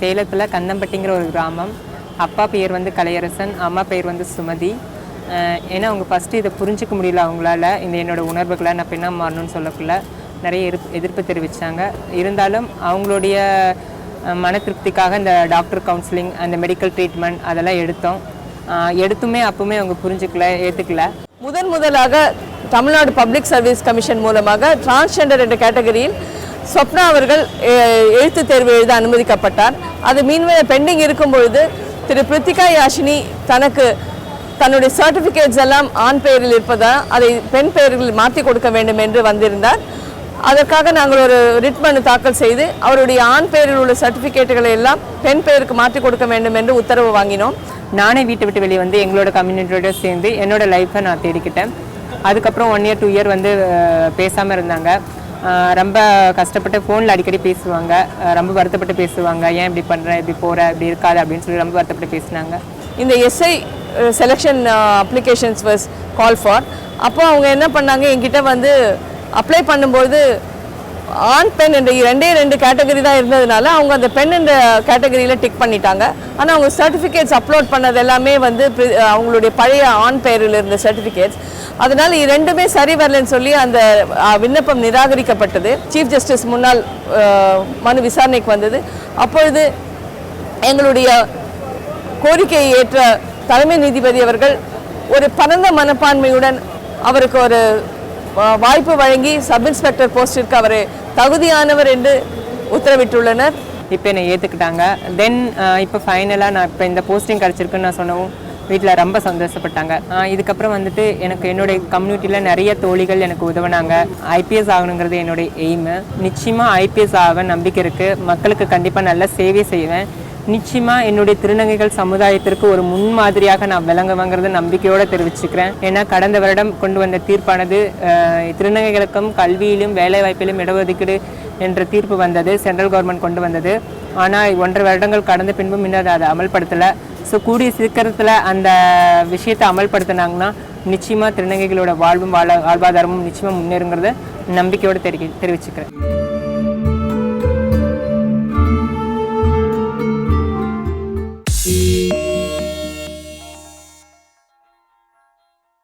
சேலத்தில் கந்தம்பட்டிங்கிற ஒரு கிராமம். அப்பா பெயர் வந்து கலையரசன் அம்மா பெயர் வந்து சுமதி. ஏன்னா அவங்க ஃபஸ்ட்டு இதை புரிஞ்சிக்க முடியல அவங்களால. இந்த என்னோடய உணர்வுகளை நான் பெண்ணாக மாறணும்னு சொல்லக்குள்ள நிறைய எதிர்ப்பு எதிர்ப்பு தெரிவித்தாங்க இருந்தாலும் அவங்களுடைய மன திருப்திக்காக இந்த டாக்டர் கவுன்சிலிங் அந்த மெடிக்கல் ட்ரீட்மெண்ட் அதெல்லாம் எடுத்தோம். எடுத்துமே அப்பவுமே அவங்க புரிஞ்சுக்கல ஏற்றுக்கல முதன் முதலாக தமிழ்நாடு பப்ளிக் சர்வீஸ் கமிஷன் மூலமாக டிரான்ஸ்ஜெண்டர் என்ற கேட்டகரியில் ஸ்வப்னா அவர்கள் எழுத்து எழுத்துத் தேர்வு எழுத அனுமதிக்கப்பட்டார். அது மீன்வெள பெண்டிங் இருக்கும்பொழுது திரு பிரித்திகா யாஷினி தனக்கு தன்னுடைய சர்டிஃபிகேட்ஸ் எல்லாம் ஆண் பெயரில் இருப்பதால் அதை பெண் பெயரில் மாற்றி கொடுக்க வேண்டும் என்று வந்திருந்தார். அதற்காக நாங்கள் ஒரு ரிட் மனு தாக்கல் செய்து அவருடைய ஆண் பெயரில் உள்ள சர்டிஃபிகேட்டுகளை எல்லாம் பெண் பெயருக்கு மாற்றி கொடுக்க வேண்டும் என்று உத்தரவு வாங்கினோம். நானே வீட்டை விட்டு வெளியே வந்து எங்களோட கம்யூனிட்டியோட சேர்ந்து என்னோட லைஃப்பை நான் தேடிக்கிட்டேன். அதுக்கப்புறம் ஒன் இயர் டூ இயர் வந்து பேசாமல் இருந்தாங்க. ரொம்ப கஷ்டப்பட்டு ஃபோனில் அடிக்கடி பேசுவாங்க. ரொம்ப வருத்தப்பட்டு பேசுவாங்க. ஏன் இப்படி பண்ணுற இப்படி போகிற இப்படி இருக்காது? அப்படின்னு சொல்லி ரொம்ப வருத்தப்பட்டு பேசினாங்க. இந்த SI selection applications was call for அப்போ அவங்க என்ன பண்ணாங்க? என்கிட்ட வந்து அப்ளை பண்ணும்போது ஆண் பெண் என்ற ரெண்டே ரெண்டு கேட்டகரி தான் இருந்ததுனால அவங்க அந்த பெண் என்ற கேட்டகரியில் டிக் பண்ணிட்டாங்க. ஆனால் அவங்க சர்டிஃபிகேட்ஸ் அப்லோட் பண்ணது எல்லாமே வந்து அவங்களுடைய பழைய ஆண் பெயரில் இருந்த சர்டிஃபிகேட்ஸ் அதனால் இது ரெண்டுமே சரி வரலன்னு சொல்லி அந்த விண்ணப்பம் நிராகரிக்கப்பட்டது. சீஃப் ஜஸ்டிஸ் முன்னாள் மனு விசாரணைக்கு வந்தது. அப்பொழுது எங்களுடைய கோரிக்கையை ஏற்ற தலைமை நீதிபதி அவர்கள் ஒரு பரந்த மனப்பான்மையுடன் அவருக்கு ஒரு வாய்ப்பு வழங்கி சப் இன்ஸ்பெக்டர் போஸ்டிற்கு அவர் தகுதியானவர் என்று உத்தரவிட்டுள்ளனர். இப்போ என்னை ஏற்றுக்கிட்டாங்க தென் இப்போ ஃபைனலாக நான் இப்போ இந்த போஸ்டிங் கிடச்சிருக்குன்னு நான் சொன்னவும் வீட்டில் ரொம்ப சந்தோஷப்பட்டாங்க. இதுக்கப்புறம் வந்துட்டு எனக்கு என்னுடைய கம்யூனிட்டியில் நிறைய தோழிகள் எனக்கு உதவினாங்க. ஐபிஎஸ் ஆகணுங்கிறது என்னுடைய எய்மு நிச்சயமாக ஐபிஎஸ் ஆக நம்பிக்கை இருக்குது மக்களுக்கு கண்டிப்பாக நல்ல சேவை செய்வேன். நிச்சயமாக என்னுடைய திருநங்கைகள் சமுதாயத்திற்கு ஒரு முன்மாதிரியாக நான் விளங்குவேங்கிறத நம்பிக்கையோடு தெரிவிச்சுக்கிறேன். ஏன்னா கடந்த வருடம் கொண்டு வந்த தீர்ப்பானது திருநங்கைகளுக்கும் கல்வியிலும் வேலைவாய்ப்பிலும் இடஒதுக்கீடு என்ற தீர்ப்பு வந்தது சென்ட்ரல் கவர்மெண்ட் கொண்டு வந்தது. ஆனால் ஒன்றரை வருடங்கள் கடந்த பின்பும் இன்னும் அதை அதை அமல்படுத்தலை. ஸோ கூடிய சீக்கிரத்தில் அந்த விஷயத்தை அமல்படுத்தினாங்கன்னா நிச்சயமாக திருநங்கைகளோட வாழ்வும் வாழ வாழ்வாதாரமும் நிச்சயமாக முன்னேறுங்கிறத நம்பிக்கையோடு தெரி தெரிவிச்சுக்கிறேன்.